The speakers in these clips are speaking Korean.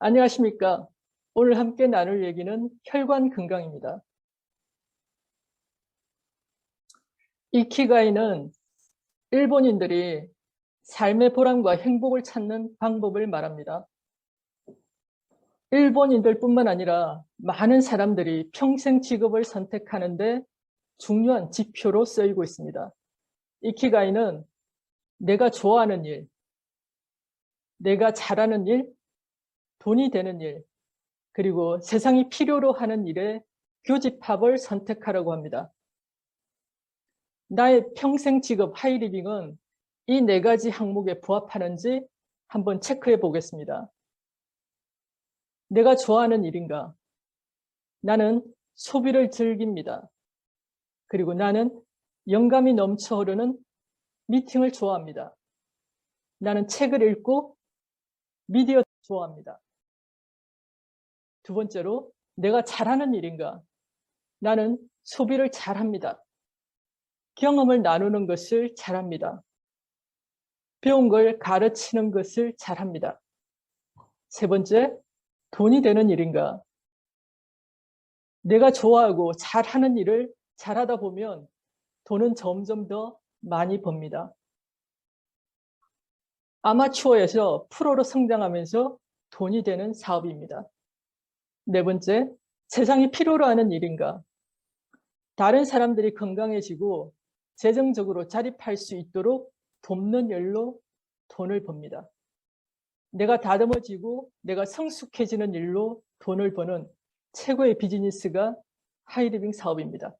안녕하십니까. 오늘 함께 나눌 얘기는 혈관 건강입니다. 이키가이는 일본인들이 삶의 보람과 행복을 찾는 방법을 말합니다. 일본인들 뿐만 아니라 많은 사람들이 평생 직업을 선택하는데 중요한 지표로 쓰이고 있습니다. 이키가이는 내가 좋아하는 일, 내가 잘하는 일, 돈이 되는 일, 그리고 세상이 필요로 하는 일에 교집합을 선택하라고 합니다. 나의 평생 직업 하이리빙은 이 네 가지 항목에 부합하는지 한번 체크해 보겠습니다. 내가 좋아하는 일인가? 나는 소비를 즐깁니다. 그리고 나는 영감이 넘쳐 흐르는 미팅을 좋아합니다. 나는 책을 읽고 미디어 좋아합니다. 두 번째로 내가 잘하는 일인가? 나는 소비를 잘합니다. 경험을 나누는 것을 잘합니다. 배운 걸 가르치는 것을 잘합니다. 세 번째, 돈이 되는 일인가? 내가 좋아하고 잘하는 일을 잘하다 보면 돈은 점점 더 많이 법니다. 아마추어에서 프로로 성장하면서 돈이 되는 사업입니다. 네 번째, 세상이 필요로 하는 일인가? 다른 사람들이 건강해지고 재정적으로 자립할 수 있도록 돕는 일로 돈을 법니다. 내가 다듬어지고 내가 성숙해지는 일로 돈을 버는 최고의 비즈니스가 하이리빙 사업입니다.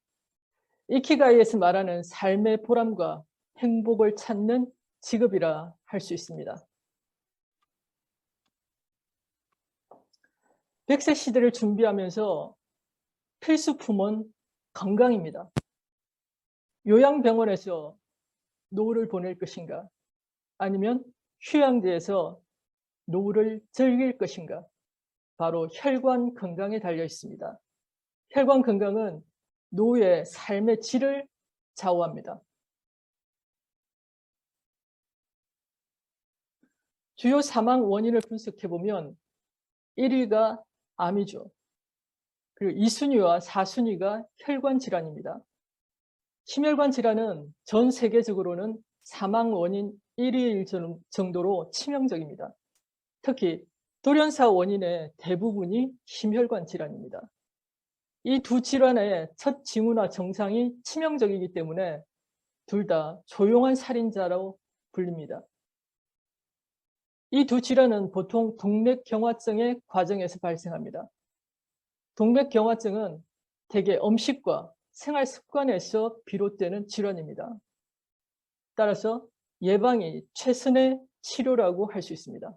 이키가이에서 말하는 삶의 보람과 행복을 찾는 직업이라 할 수 있습니다. 100세 시대를 준비하면서 필수품은 건강입니다. 요양병원에서 노후를 보낼 것인가 아니면 휴양지에서 노후를 즐길 것인가 바로 혈관 건강에 달려 있습니다. 혈관 건강은 노후의 삶의 질을 좌우합니다. 주요 사망 원인을 분석해 보면 1위가 암이죠. 그리고 2순위와 4순위가 혈관 질환입니다. 심혈관 질환은 전 세계적으로는 사망 원인 1위일 정도로 치명적입니다. 특히 돌연사 원인의 대부분이 심혈관 질환입니다. 이 두 질환의 첫 징후나 증상이 치명적이기 때문에 둘 다 조용한 살인자로 불립니다. 이 두 질환은 보통 동맥경화증의 과정에서 발생합니다. 동맥경화증은 대개 음식과 생활 습관에서 비롯되는 질환입니다. 따라서 예방이 최선의 치료라고 할 수 있습니다.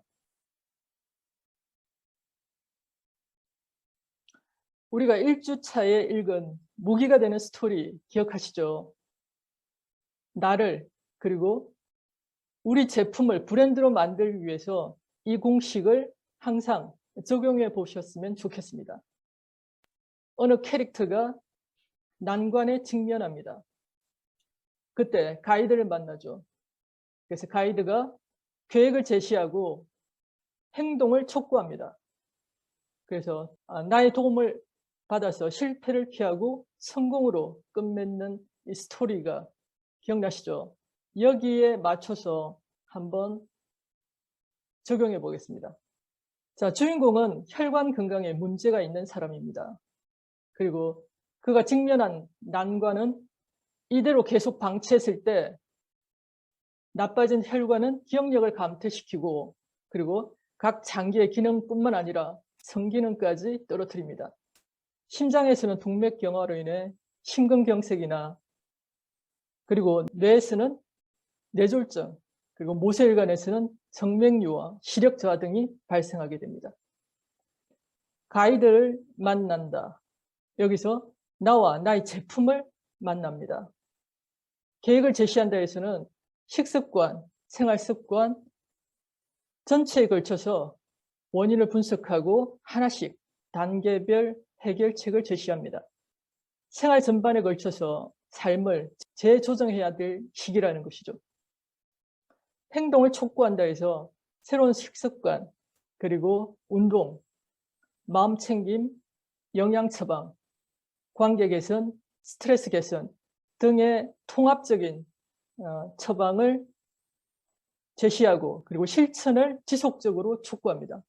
우리가 1주 차에 읽은 무기가 되는 스토리 기억하시죠? 나를 그리고 우리 제품을 브랜드로 만들기 위해서 이 공식을 항상 적용해 보셨으면 좋겠습니다. 어느 캐릭터가 난관에 직면합니다. 그때 가이드를 만나죠. 그래서 가이드가 계획을 제시하고 행동을 촉구합니다. 그래서 아, 나의 도움을 받아서 실패를 피하고 성공으로 끝맺는 이 스토리가 기억나시죠? 여기에 맞춰서 한번 적용해 보겠습니다. 자, 주인공은 혈관 건강에 문제가 있는 사람입니다. 그리고 그가 직면한 난관은 이대로 계속 방치했을 때 나빠진 혈관은 기억력을 감퇴시키고 그리고 각 장기의 기능뿐만 아니라 성기능까지 떨어뜨립니다. 심장에서는 동맥경화로 인해 심근경색이나 그리고 뇌에서는 뇌졸중 그리고 모세혈관에서는 정맥류와 시력 저하 등이 발생하게 됩니다. 가이드를 만난다. 여기서 나와 나의 제품을 만납니다. 계획을 제시한다 해서는 식습관, 생활습관 전체에 걸쳐서 원인을 분석하고 하나씩 단계별 해결책을 제시합니다. 생활 전반에 걸쳐서 삶을 재조정해야 될 시기라는 것이죠. 행동을 촉구한다 해서 새로운 식습관, 그리고 운동, 마음 챙김, 영양 처방, 관계 개선, 스트레스 개선 등의 통합적인 어, 처방을 제시하고 그리고 실천을 지속적으로 촉구합니다.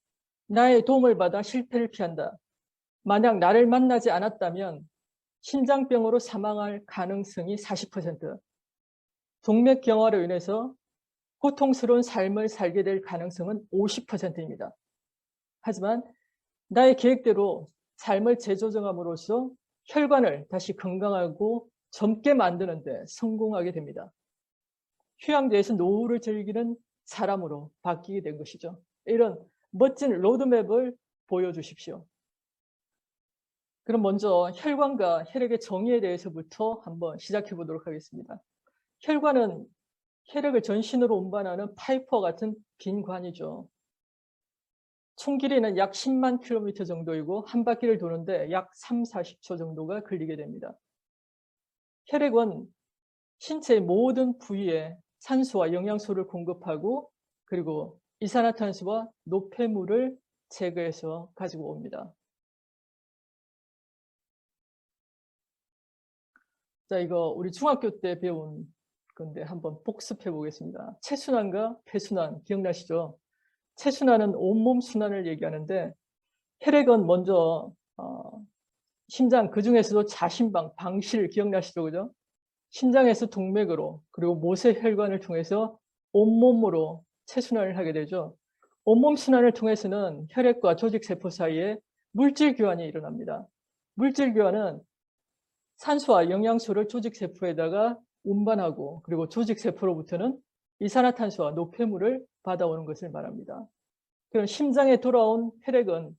나의 도움을 받아 실패를 피한다. 만약 나를 만나지 않았다면 심장병으로 사망할 가능성이 40%, 동맥경화로 인해서 고통스러운 삶을 살게 될 가능성은 50%입니다. 하지만 나의 계획대로 삶을 재조정함으로써 혈관을 다시 건강하고 젊게 만드는 데 성공하게 됩니다. 휴양지에서 노후를 즐기는 사람으로 바뀌게 된 것이죠. 이런 멋진 로드맵을 보여주십시오. 그럼 먼저 혈관과 혈액의 정의에 대해서부터 한번 시작해 보도록 하겠습니다. 혈관은 혈액을 전신으로 운반하는 파이프와 같은 빈 관이죠. 총 길이는 약 10만 킬로미터 정도이고 한 바퀴를 도는데 약 3, 40초 정도가 걸리게 됩니다. 혈액은 신체의 모든 부위에 산소와 영양소를 공급하고 그리고 이산화탄소와 노폐물을 제거해서 가지고 옵니다. 자, 이거 우리 중학교 때 배운 건데 한번 복습해 보겠습니다. 체순환과 폐순환 기억나시죠? 체순환은 온몸 순환을 얘기하는데 혈액은 먼저 어, 심장 그 중에서도 자심방 방실 기억나시죠, 그죠? 심장에서 동맥으로 그리고 모세혈관을 통해서 온몸으로 체순환을 하게 되죠. 온몸 순환을 통해서는 혈액과 조직세포 사이에 물질 교환이 일어납니다. 물질 교환은 산소와 영양소를 조직세포에다가 운반하고 그리고 조직 세포로부터는 이산화탄소와 노폐물을 받아오는 것을 말합니다. 그럼 심장에 돌아온 혈액은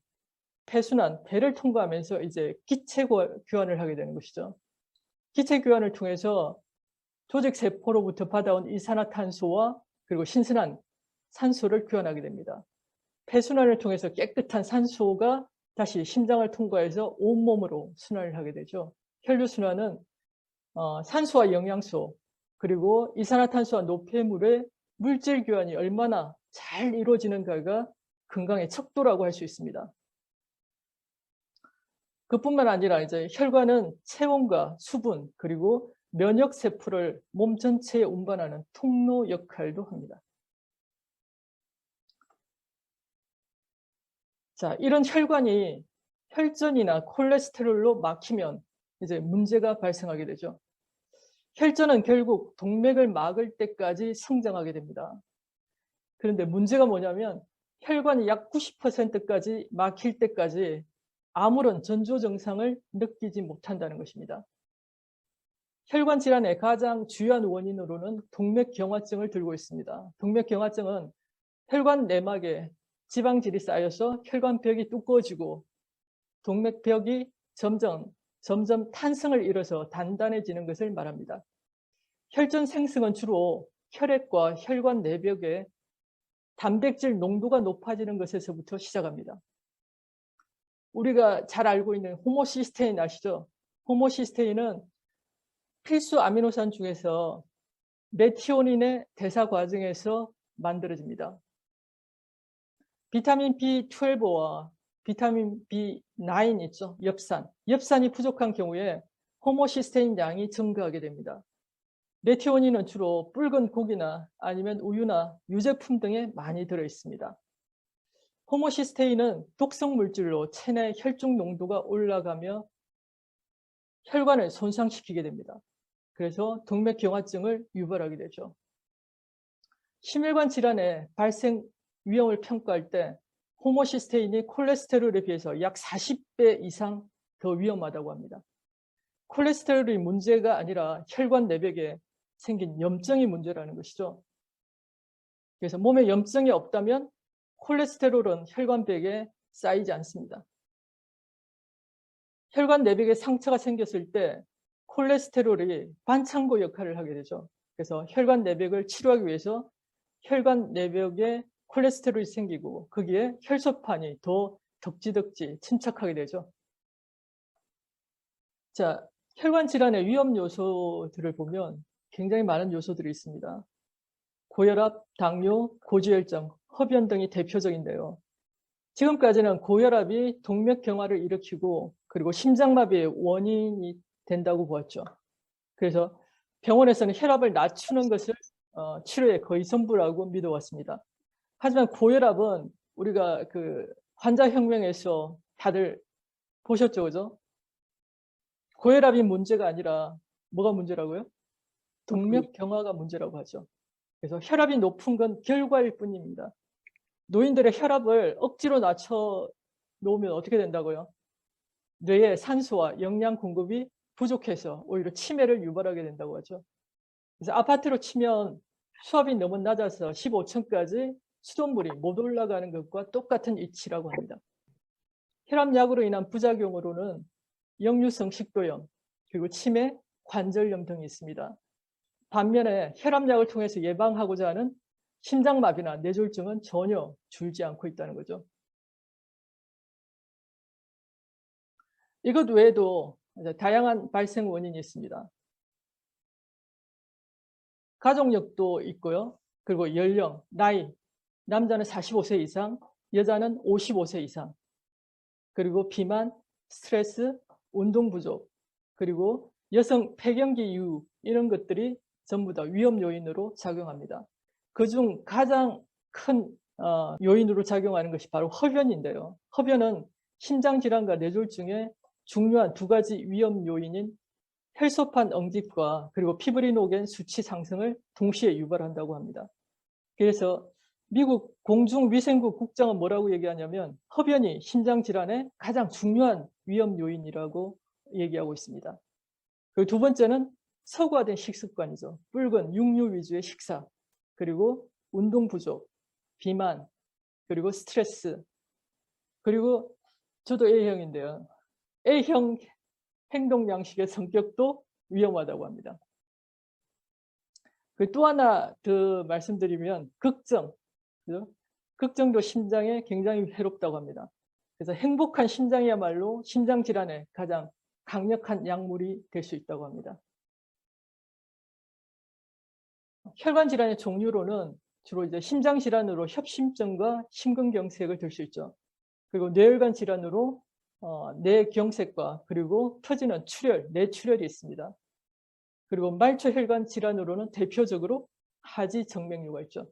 폐순환, 배를 통과하면서 이제 기체 교환을 하게 되는 것이죠. 기체 교환을 통해서 조직 세포로부터 받아온 이산화탄소와 그리고 신선한 산소를 교환하게 됩니다. 폐순환을 통해서 깨끗한 산소가 다시 심장을 통과해서 온몸으로 순환을 하게 되죠. 혈류순환은 어, 산소와 영양소 그리고 이산화탄소와 노폐물의 물질 교환이 얼마나 잘 이루어지는가가 건강의 척도라고 할 수 있습니다. 그뿐만 아니라 이제 혈관은 체온과 수분 그리고 면역 세포를 몸 전체에 운반하는 통로 역할도 합니다. 자, 이런 혈관이 혈전이나 콜레스테롤로 막히면 이제 문제가 발생하게 되죠. 혈전은 결국 동맥을 막을 때까지 성장하게 됩니다. 그런데 문제가 뭐냐면 혈관이 약 90%까지 막힐 때까지 아무런 전조 증상을 느끼지 못한다는 것입니다. 혈관 질환의 가장 주요한 원인으로는 동맥경화증을 들고 있습니다. 동맥경화증은 혈관 내막에 지방질이 쌓여서 혈관벽이 두꺼워지고 동맥벽이 점점 점점 탄성을 잃어서 단단해지는 것을 말합니다. 혈전 생성은 주로 혈액과 혈관 내벽에 단백질 농도가 높아지는 것에서부터 시작합니다. 우리가 잘 알고 있는 호모시스테인 아시죠? 호모시스테인은 필수 아미노산 중에서 메티오닌의 대사 과정에서 만들어집니다. 비타민 B12와 비타민 B9 있죠. 엽산. 엽산이 부족한 경우에 호모시스테인 양이 증가하게 됩니다. 메티오닌은 주로 붉은 고기나 아니면 우유나 유제품 등에 많이 들어 있습니다. 호모시스테인은 독성 물질로 체내 혈중 농도가 올라가며 혈관을 손상시키게 됩니다. 그래서 동맥경화증을 유발하게 되죠. 심혈관 질환의 발생 위험을 평가할 때 호모시스테인이 콜레스테롤에 비해서 약 40배 이상 더 위험하다고 합니다. 콜레스테롤이 문제가 아니라 혈관 내벽에 생긴 염증이 문제라는 것이죠. 그래서 몸에 염증이 없다면 콜레스테롤은 혈관벽에 쌓이지 않습니다. 혈관 내벽에 상처가 생겼을 때 콜레스테롤이 반창고 역할을 하게 되죠. 그래서 혈관 내벽을 치료하기 위해서 혈관 내벽에 콜레스테롤이 생기고 거기에 혈소판이 더 덕지덕지 침착하게 되죠. 자, 혈관 질환의 위험 요소들을 보면 굉장히 많은 요소들이 있습니다. 고혈압, 당뇨, 고지혈증, 흡연 등이 대표적인데요. 지금까지는 고혈압이 동맥 경화를 일으키고 그리고 심장마비의 원인이 된다고 보았죠. 그래서 병원에서는 혈압을 낮추는 것을 어, 치료의 거의 전부라고 믿어왔습니다. 하지만 고혈압은 우리가 그 환자혁명에서 다들 보셨죠, 그죠? 고혈압이 문제가 아니라 뭐가 문제라고요? 동맥 경화가 문제라고 하죠. 그래서 혈압이 높은 건 결과일 뿐입니다. 노인들의 혈압을 억지로 낮춰 놓으면 어떻게 된다고요? 뇌에 산소와 영양 공급이 부족해서 오히려 치매를 유발하게 된다고 하죠. 그래서 아파트로 치면 수압이 너무 낮아서 15층까지 수돗물이 못 올라가는 것과 똑같은 이치라고 합니다. 혈압약으로 인한 부작용으로는 역류성 식도염, 그리고 치매, 관절염 등이 있습니다. 반면에 혈압약을 통해서 예방하고자 하는 심장마비나 뇌졸중은 전혀 줄지 않고 있다는 거죠. 이것 외에도 다양한 발생 원인이 있습니다. 가족력도 있고요. 그리고 연령, 나이, 남자는 45세 이상, 여자는 55세 이상, 그리고 비만, 스트레스, 운동 부족, 그리고 여성 폐경기 이후 이런 것들이 전부 다 위험 요인으로 작용합니다. 그중 가장 큰 어, 요인으로 작용하는 것이 바로 흡연인데요. 흡연은 심장질환과 뇌졸중의 중요한 두 가지 위험 요인인 혈소판 응집과 그리고 피브리노겐 수치 상승을 동시에 유발한다고 합니다. 그래서 미국 공중위생국 국장은 뭐라고 얘기하냐면 흡연이 심장 질환의 가장 중요한 위험 요인이라고 얘기하고 있습니다. 그리고 두 번째는 서구화된 식습관이죠. 붉은 육류 위주의 식사, 그리고 운동 부족, 비만, 그리고 스트레스, 그리고 저도 A형인데요. A형 행동 양식의 성격도 위험하다고 합니다. 그 또 하나 더 말씀드리면 걱정, 그죠? 걱정도 심장에 굉장히 해롭다고 합니다. 그래서 행복한 심장이야말로 심장 질환의 가장 강력한 약물이 될 수 있다고 합니다. 혈관 질환의 종류로는 주로 이제 심장 질환으로 협심증과 심근경색을 들 수 있죠. 그리고 뇌혈관 질환으로 어, 뇌경색과 그리고 터지는 출혈, 뇌출혈이 있습니다. 그리고 말초혈관 질환으로는 대표적으로 하지정맥류가 있죠.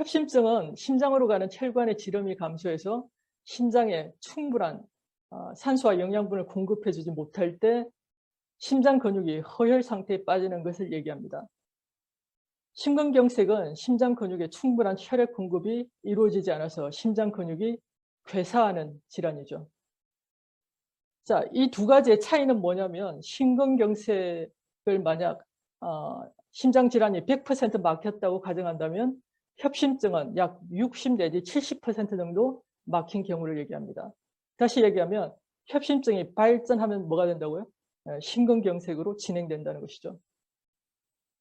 협심증은 심장으로 가는 혈관의 지름이 감소해서 심장에 충분한 어, 산소와 영양분을 공급해주지 못할 때 심장 근육이 허혈 상태에 빠지는 것을 얘기합니다. 심근경색은 심장 근육에 충분한 혈액 공급이 이루어지지 않아서 심장 근육이 괴사하는 질환이죠. 자, 이 두 가지의 차이는 뭐냐면 심근경색을 만약 어, 심장 질환이 100% 막혔다고 가정한다면 협심증은 약 60 내지 70% 정도 막힌 경우를 얘기합니다. 다시 얘기하면 협심증이 발전하면 뭐가 된다고요? 심근경색으로 진행된다는 것이죠.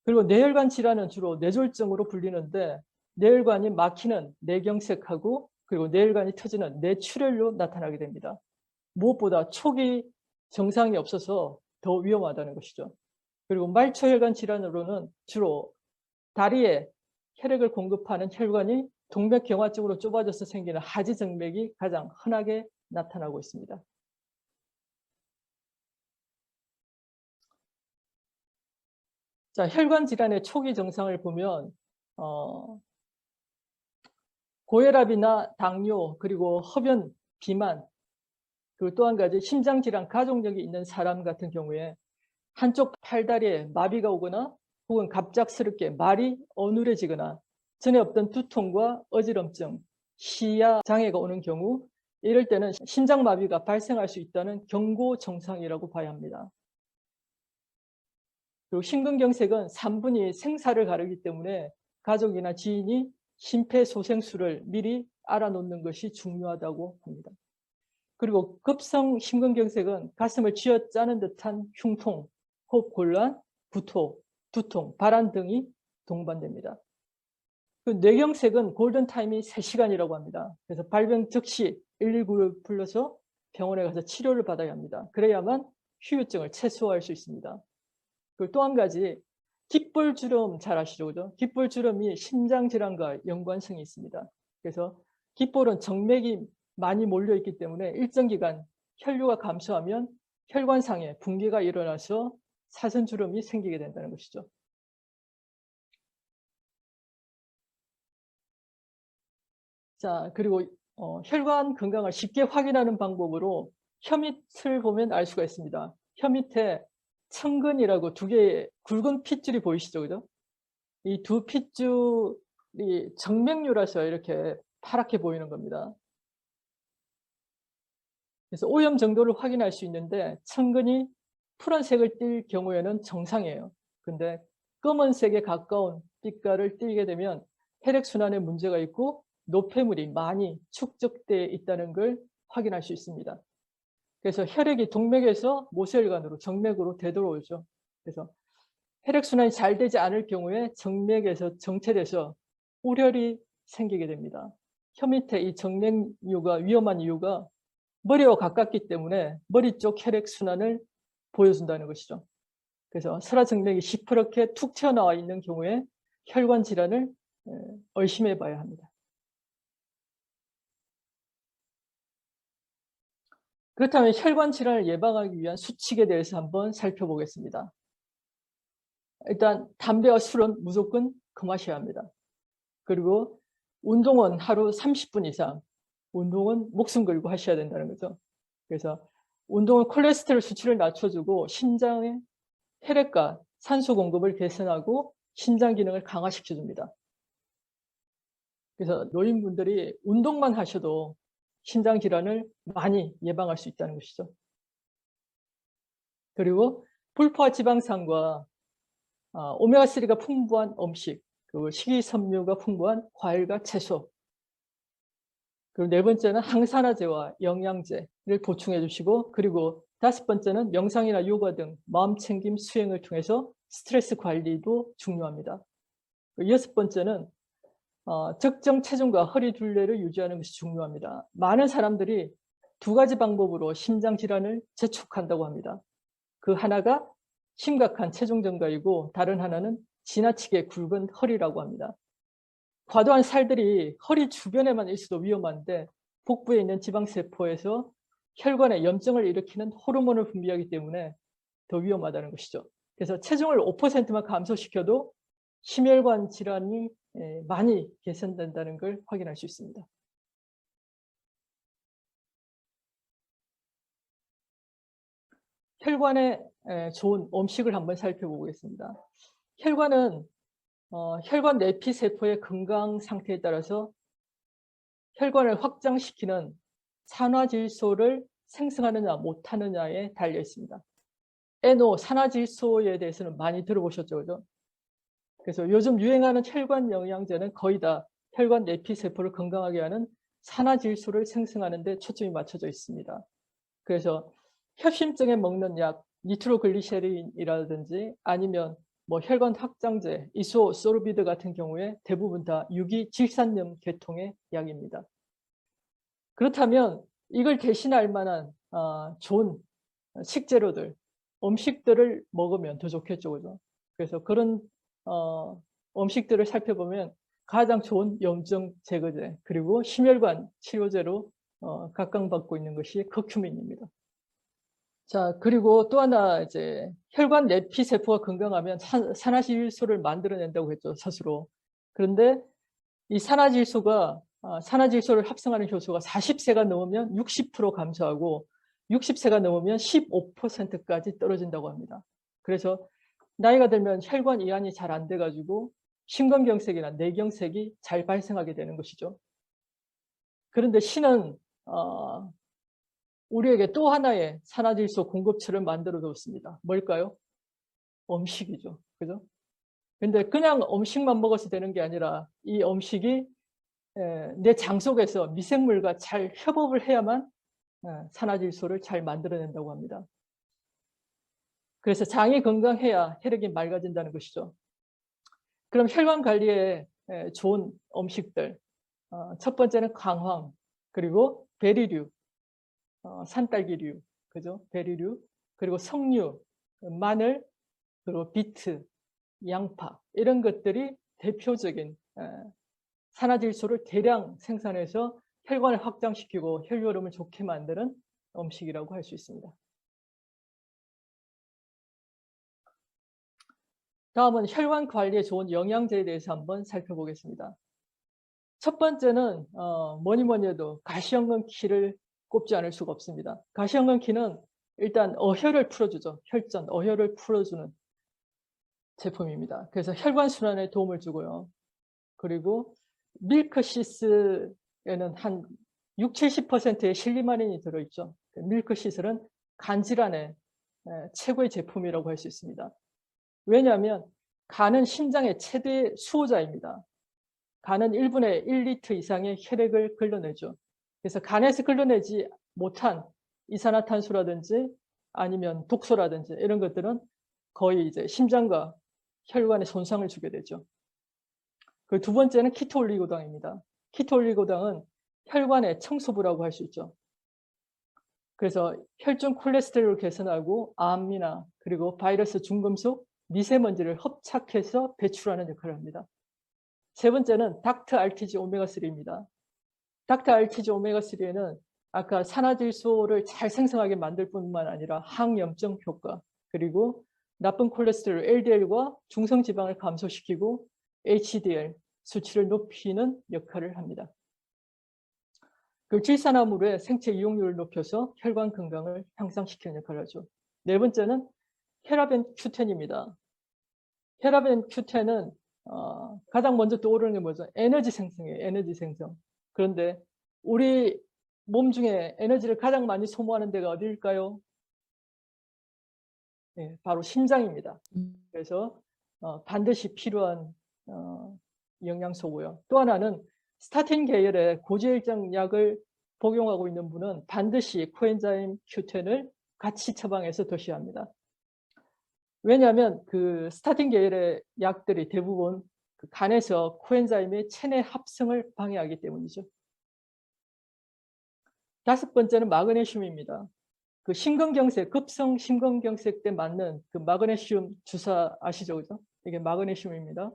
그리고 뇌혈관 질환은 주로 뇌졸중으로 불리는데 뇌혈관이 막히는 뇌경색하고 그리고 뇌혈관이 터지는 뇌출혈로 나타나게 됩니다. 무엇보다 초기 증상이 없어서 더 위험하다는 것이죠. 그리고 말초혈관 질환으로는 주로 다리에 혈액을 공급하는 혈관이 동맥경화 쪽으로 좁아져서 생기는 하지정맥이 가장 흔하게 나타나고 있습니다. 자, 혈관 질환의 초기 증상을 보면 어, 고혈압이나 당뇨 그리고 흡연, 비만 그리고 또 한 가지 심장 질환 가족력이 있는 사람 같은 경우에 한쪽 팔다리에 마비가 오거나 혹은 갑작스럽게 말이 어눌해지거나 전에 없던 두통과 어지럼증, 시야 장애가 오는 경우 이럴 때는 심장마비가 발생할 수 있다는 경고 증상이라고 봐야 합니다. 그리고 심근경색은 3분이 생사를 가르기 때문에 가족이나 지인이 심폐소생술을 미리 알아놓는 것이 중요하다고 합니다. 그리고 급성 심근경색은 가슴을 쥐어짜는 듯한 흉통, 호흡곤란, 구토, 두통, 발한 등이 동반됩니다. 그 뇌경색은 골든타임이 3시간이라고 합니다. 그래서 발병 즉시 119를 불러서 병원에 가서 치료를 받아야 합니다. 그래야만 후유증을 최소화할 수 있습니다. 그리고 또 한 가지 깃불주름 잘 아시죠? 그죠? 깃불주름이 심장질환과 연관성이 있습니다. 그래서 깃볼은 정맥이 많이 몰려 있기 때문에 일정 기간 혈류가 감소하면 혈관상에 붕괴가 일어나서 사선주름이 생기게 된다는 것이죠. 자, 그리고 어, 혈관 건강을 쉽게 확인하는 방법으로 혀 밑을 보면 알 수가 있습니다. 혀 밑에 청근이라고 두 개의 굵은 핏줄이 보이시죠? 그죠? 이 두 핏줄이 정맥류라서 이렇게 파랗게 보이는 겁니다. 그래서 오염 정도를 확인할 수 있는데 청근이 푸른색을 띌 경우에는 정상이에요. 근데 검은색에 가까운 빛깔을 띠게 되면 혈액순환에 문제가 있고 노폐물이 많이 축적되어 있다는 걸 확인할 수 있습니다. 그래서 혈액이 동맥에서 모세혈관으로 정맥으로 되돌아오죠. 그래서 혈액순환이 잘 되지 않을 경우에 정맥에서 정체돼서 우열이 생기게 됩니다. 혀 밑에 이 정맥류가 위험한 이유가 머리와 가깝기 때문에 머리 쪽 혈액순환을 보여준다는 것이죠. 그래서 설화정맥이 시퍼렇게 툭 튀어나와 있는 경우에 혈관 질환을 의심해 봐야 합니다. 그렇다면 혈관 질환을 예방하기 위한 수칙에 대해서 한번 살펴보겠습니다. 일단 담배와 술은 무조건 금하셔야 합니다. 그리고 운동은 하루 30분 이상, 운동은 목숨 걸고 하셔야 된다는 거죠. 그래서 운동은 콜레스테롤 수치를 낮춰주고 심장의 혈액과 산소 공급을 개선하고 신장 기능을 강화시켜줍니다. 그래서 노인분들이 운동만 하셔도 신장 질환을 많이 예방할 수 있다는 것이죠. 그리고 불포화 지방산과 아, 오메가3가 풍부한 음식, 그리고 식이섬유가 풍부한 과일과 채소, 그리고 네 번째는 항산화제와 영양제 를 보충해 주시고 그리고 다섯 번째는 명상이나 요가 등 마음 챙김 수행을 통해서 스트레스 관리도 중요합니다. 여섯 번째는 어, 적정 체중과 허리 둘레를 유지하는 것이 중요합니다. 많은 사람들이 두 가지 방법으로 심장 질환을 재촉한다고 합니다. 그 하나가 심각한 체중 증가이고 다른 하나는 지나치게 굵은 허리라고 합니다. 과도한 살들이 허리 주변에만 있어도 위험한데 복부에 있는 지방세포에서 혈관에 염증을 일으키는 호르몬을 분비하기 때문에 더 위험하다는 것이죠. 그래서 체중을 5%만 감소시켜도 심혈관 질환이 많이 개선된다는 걸 확인할 수 있습니다. 혈관에 좋은 음식을 한번 살펴보겠습니다. 혈관은 어, 혈관 내피 세포의 건강 상태에 따라서 혈관을 확장시키는 산화질소를 생성하느냐 못하느냐에 달려 있습니다. NO 산화질소에 대해서는 많이 들어보셨죠, 그죠? 그래서 요즘 유행하는 혈관 영양제는 거의 다 혈관 내피 세포를 건강하게 하는 산화질소를 생성하는 데 초점이 맞춰져 있습니다. 그래서 협심증에 먹는 약 니트로글리세린이라든지 아니면 뭐 혈관 확장제, 이소소르비드 같은 경우에 대부분 다 유기 질산염 계통의 약입니다. 그렇다면 이걸 대신할 만한 어, 좋은 식재료들, 음식들을 먹으면 더 좋겠죠. 그죠? 그래서 그런 어, 음식들을 살펴보면 가장 좋은 염증 제거제 그리고 심혈관 치료제로 어, 각광받고 있는 것이 커큐민입니다. 자, 그리고 또 하나 이제 혈관 내피 세포가 건강하면 산, 산화질소를 만들어낸다고 했죠, 스스로. 그런데 이 산화질소가 아, 산화질소를 합성하는 효소가 40세가 넘으면 60% 감소하고 60세가 넘으면 15%까지 떨어진다고 합니다. 그래서 나이가 들면 혈관 이완이 잘 안 돼가지고 심근경색이나 뇌경색이 잘 발생하게 되는 것이죠. 그런데 신은 어, 우리에게 또 하나의 산화질소 공급처를 만들어 뒀습니다. 뭘까요? 음식이죠. 그죠? 근데 그냥 음식만 먹어서 되는 게 아니라 이 음식이 내 장 속에서 미생물과 잘 협업을 해야만 산화질소를 잘 만들어낸다고 합니다. 그래서 장이 건강해야 혈액이 맑아진다는 것이죠. 그럼 혈관 관리에 좋은 음식들 어, 첫 번째는 강황 그리고 베리류 어, 산딸기류, 그죠? 베리류, 그리고 석류, 마늘, 그리고 비트, 양파 이런 것들이 대표적인 에, 산화질소를 대량 생산해서 혈관을 확장시키고 혈류흐름을 좋게 만드는 음식이라고 할 수 있습니다. 다음은 혈관 관리에 좋은 영양제에 대해서 한번 살펴보겠습니다. 첫 번째는 어, 뭐니 뭐니 해도 가시연근키를 꼽지 않을 수가 없습니다. 가시연근키는 일단 어혈을 풀어주죠. 혈전, 어혈을 풀어주는 제품입니다. 그래서 혈관 순환에 도움을 주고요. 그리고 밀크시스에는 한 6, 70%의 실리마린이 들어있죠. 그 밀크시슬은 간질환의 최고의 제품이라고 할 수 있습니다. 왜냐하면 간은 심장의 최대 수호자입니다. 간은 1분에 1리터 이상의 혈액을 걸러내죠. 그래서 간에서 걸러내지 못한 이산화탄소라든지 아니면 독소라든지 이런 것들은 거의 이제 심장과 혈관에 손상을 주게 되죠. 그 두 번째는 키토 올리고당입니다. 키토 올리고당은 혈관의 청소부라고 할 수 있죠. 그래서 혈중 콜레스테롤을 개선하고 암이나 그리고 바이러스 중금속, 미세먼지를 흡착해서 배출하는 역할을 합니다. 세 번째는 닥트 RTG 오메가3입니다. 닥트 RTG 오메가3에는 아까 산화질소를 잘 생성하게 만들 뿐만 아니라 항염증 효과 그리고 나쁜 콜레스테롤 LDL과 중성지방을 감소시키고 HDL 수치를 높이는 역할을 합니다. 그 질산화물의 생체 이용률을 높여서 혈관 건강을 향상시키는 역할을 하죠. 네 번째는 혈압엔 큐텐입니다. 혈압엔 큐텐은 어, 가장 먼저 떠오르는 게 뭐죠? 에너지 생성이에요. 에너지 생성. 그런데 우리 몸 중에 에너지를 가장 많이 소모하는 데가 어디일까요? 네, 바로 심장입니다. 그래서 어, 반드시 필요한 어, 영양소고요. 또 하나는 스타틴 계열의 고지혈증 약을 복용하고 있는 분은 반드시 코엔자임 Q10을 같이 처방해서 드셔야 합니다. 왜냐하면 그 스타틴 계열의 약들이 대부분 그 간에서 코엔자임의 체내 합성을 방해하기 때문이죠. 다섯 번째는 마그네슘입니다. 그 심근경색, 급성 심근경색 때 맞는 그 마그네슘 주사 아시죠? 그죠? 이게 마그네슘입니다.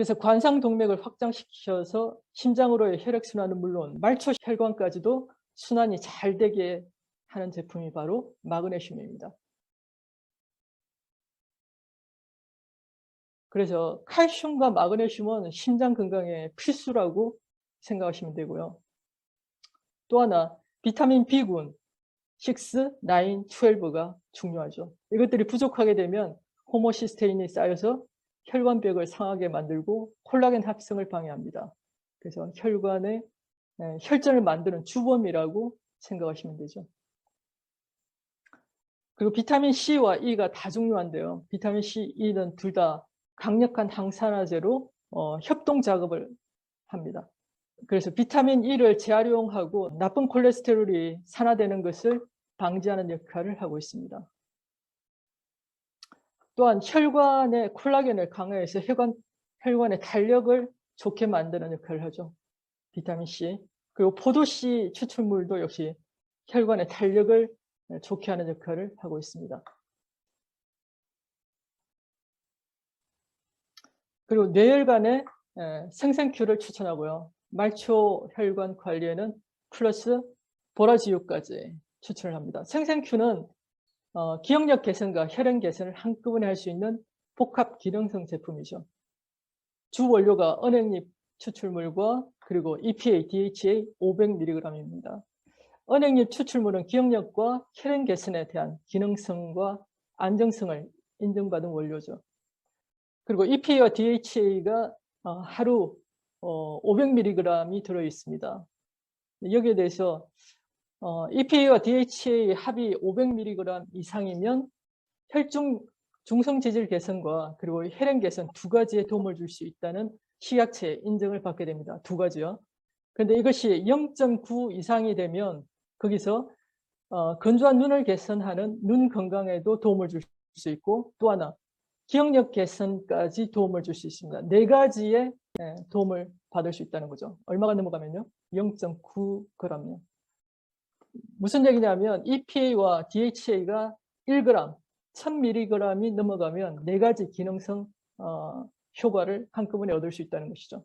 그래서 관상동맥을 확장시켜서 심장으로의 혈액순환은 물론 말초 혈관까지도 순환이 잘 되게 하는 제품이 바로 마그네슘입니다. 그래서 칼슘과 마그네슘은 심장 건강에 필수라고 생각하시면 되고요. 또 하나 비타민 B군 6, 9, 12가 중요하죠. 이것들이 부족하게 되면 호모시스테인이 쌓여서 혈관벽을 상하게 만들고 콜라겐 합성을 방해합니다. 그래서 혈관에 혈전을 만드는 주범이라고 생각하시면 되죠. 그리고 비타민 C와 E가 다 중요한데요. 비타민 C, E는 둘 다 강력한 항산화제로 어, 협동 작업을 합니다. 그래서 비타민 E를 재활용하고 나쁜 콜레스테롤이 산화되는 것을 방지하는 역할을 하고 있습니다. 또한 혈관의 콜라겐을 강화해서 혈관, 혈관의 탄력을 좋게 만드는 역할을 하죠. 비타민C. 그리고 포도씨 추출물도 역시 혈관의 탄력을 좋게 하는 역할을 하고 있습니다. 그리고 뇌혈관의 생생큐를 추천하고요. 말초 혈관 관리에는 플러스 보라지유까지 추천을 합니다. 생생큐는 어, 기억력 개선과 혈행 개선을 한꺼번에 할 수 있는 복합 기능성 제품이죠. 주 원료가 은행잎 추출물과 그리고 EPA, DHA 500mg입니다. 은행잎 추출물은 기억력과 혈행 개선에 대한 기능성과 안정성을 인정받은 원료죠. 그리고 EPA와 DHA가 어, 하루 500mg이 어, 들어 있습니다. 여기에 대해서 어, EPA와 DHA 합이 500mg 이상이면 혈중 중성 지질 개선과 그리고 혈행 개선 두 가지에 도움을 줄 수 있다는 식약처 인정을 받게 됩니다. 두 가지요. 그런데 이것이 0.9 이상이 되면 거기서 어, 건조한 눈을 개선하는 눈 건강에도 도움을 줄 수 있고 또 하나 기억력 개선까지 도움을 줄 수 있습니다. 네 가지의 예, 도움을 받을 수 있다는 거죠. 얼마가 넘어가면요? 0.9g요. 무슨 얘기냐면 EPA와 DHA가 1g, 1000mg이 넘어가면 네 가지 기능성 어, 효과를 한꺼번에 얻을 수 있다는 것이죠.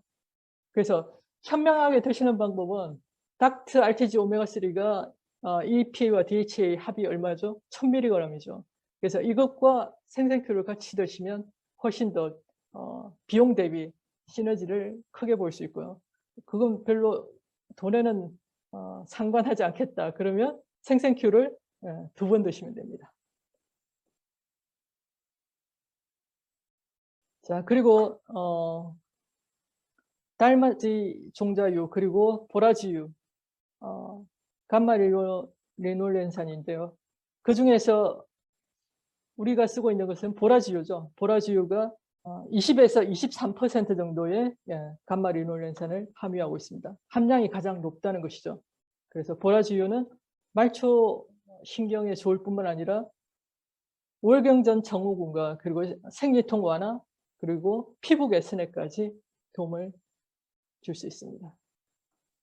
그래서 현명하게 드시는 방법은 닥트 RTG 오메가3가 어, EPA와 DHA 합이 얼마죠? 1000mg이죠. 그래서 이것과 생생큐를 같이 드시면 훨씬 더 어, 비용 대비 시너지를 크게 볼 수 있고요. 그건 별로 돈에는 어, 상관하지 않겠다. 그러면 생생큐를 예, 두번 드시면 됩니다. 자, 그리고 어, 달맞이 종자유 그리고 보라지유, 어, 감마리노렌산인데요. 그 중에서 우리가 쓰고 있는 것은 보라지유죠. 보라지유가 20에서 23% 정도의 예, 감마리놀렌산을 함유하고 있습니다. 함량이 가장 높다는 것이죠. 그래서 보라지유는 말초 신경에 좋을 뿐만 아니라 월경전 정후군과 그리고 생리통 완화 그리고 피부 개선에까지 도움을 줄 수 있습니다.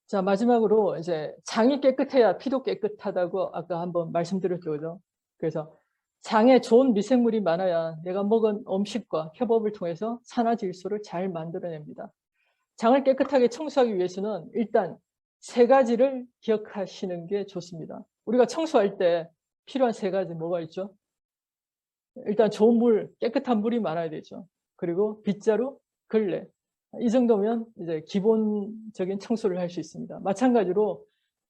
자 마지막으로 이제 장이 깨끗해야 피도 깨끗하다고 아까 한번 말씀드렸죠. 그래서 장에 좋은 미생물이 많아야 내가 먹은 음식과 협업을 통해서 산화질소를 잘 만들어냅니다. 장을 깨끗하게 청소하기 위해서는 일단 세 가지를 기억하시는 게 좋습니다. 우리가 청소할 때 필요한 세 가지 뭐가 있죠? 일단 좋은 물, 깨끗한 물이 많아야 되죠. 그리고 빗자루, 걸레. 이 정도면 이제 기본적인 청소를 할 수 있습니다. 마찬가지로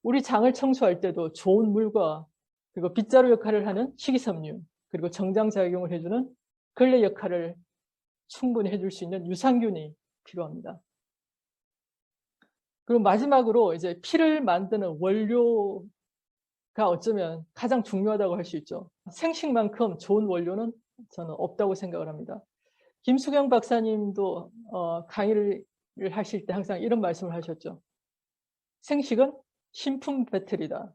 우리 장을 청소할 때도 좋은 물과 그리고 빗자루 역할을 하는 식이섬유, 그리고 정장작용을 해주는 걸레 역할을 충분히 해줄 수 있는 유산균이 필요합니다. 그리고 마지막으로 이제 피를 만드는 원료가 어쩌면 가장 중요하다고 할 수 있죠. 생식만큼 좋은 원료는 저는 없다고 생각을 합니다. 김수경 박사님도 어, 강의를 하실 때 항상 이런 말씀을 하셨죠. 생식은 신품 배틀이다.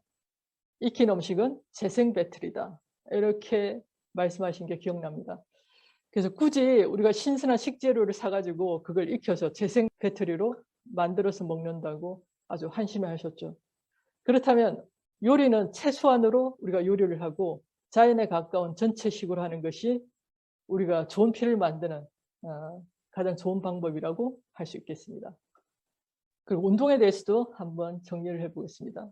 익힌 음식은 재생 배틀이다. 이렇게 말씀하신 게 기억납니다. 그래서 굳이 우리가 신선한 식재료를 사가지고 그걸 익혀서 재생 배터리로 만들어서 먹는다고 아주 한심해 하셨죠. 그렇다면 요리는 최소한으로 우리가 요리를 하고 자연에 가까운 전체식으로 하는 것이 우리가 좋은 피를 만드는 어, 가장 좋은 방법이라고 할 수 있겠습니다. 그리고 운동에 대해서도 한번 정리를 해보겠습니다.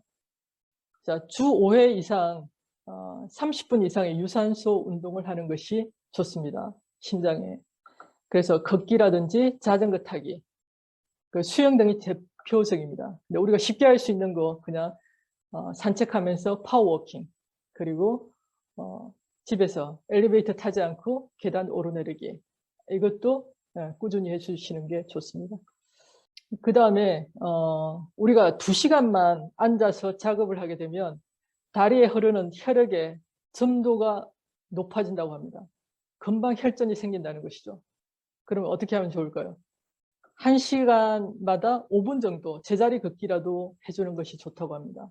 자, 주 5회 이상 어, 30분 이상의 유산소 운동을 하는 것이 좋습니다. 심장에. 그래서 걷기라든지 자전거 타기, 그 수영 등이 대표적입니다. 근데 우리가 쉽게 할 수 있는 거 그냥 어, 산책하면서 파워워킹 그리고 어, 집에서 엘리베이터 타지 않고 계단 오르내리기 이것도 예, 꾸준히 해주시는 게 좋습니다. 그 다음에 어, 우리가 두 시간만 앉아서 작업을 하게 되면 다리에 흐르는 혈액의 점도가 높아진다고 합니다. 금방 혈전이 생긴다는 것이죠. 그러면 어떻게 하면 좋을까요? 1시간마다 5분 정도 제자리 걷기라도 해주는 것이 좋다고 합니다.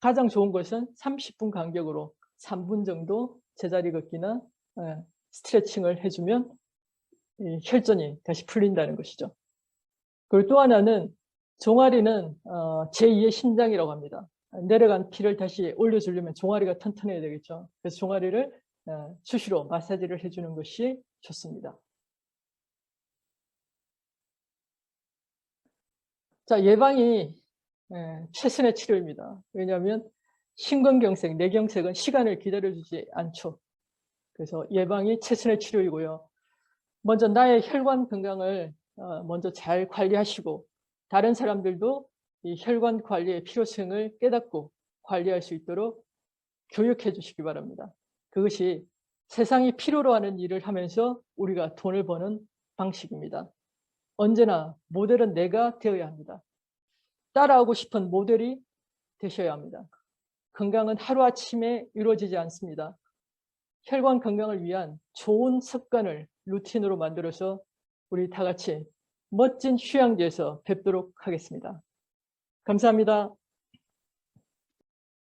가장 좋은 것은 30분 간격으로 3분 정도 제자리 걷기나 예, 스트레칭을 해주면 혈전이 다시 풀린다는 것이죠. 그리고 또 하나는 종아리는 어, 제2의 심장이라고 합니다. 내려간 피를 다시 올려주려면 종아리가 튼튼해야 되겠죠. 그래서 종아리를 어, 수시로 마사지를 해주는 것이 좋습니다. 자, 예방이 예, 최선의 치료입니다. 왜냐하면 심근경색, 뇌경색은 시간을 기다려주지 않죠. 그래서 예방이 최선의 치료이고요. 먼저 나의 혈관 건강을 어, 먼저 잘 관리하시고 다른 사람들도 이 혈관 관리의 필요성을 깨닫고 관리할 수 있도록 교육해 주시기 바랍니다. 그것이 세상이 필요로 하는 일을 하면서 우리가 돈을 버는 방식입니다. 언제나 모델은 내가 되어야 합니다. 따라하고 싶은 모델이 되셔야 합니다. 건강은 하루아침에 이루어지지 않습니다. 혈관 건강을 위한 좋은 습관을 루틴으로 만들어서 우리 다 같이 멋진 휴양지에서 뵙도록 하겠습니다. 감사합니다.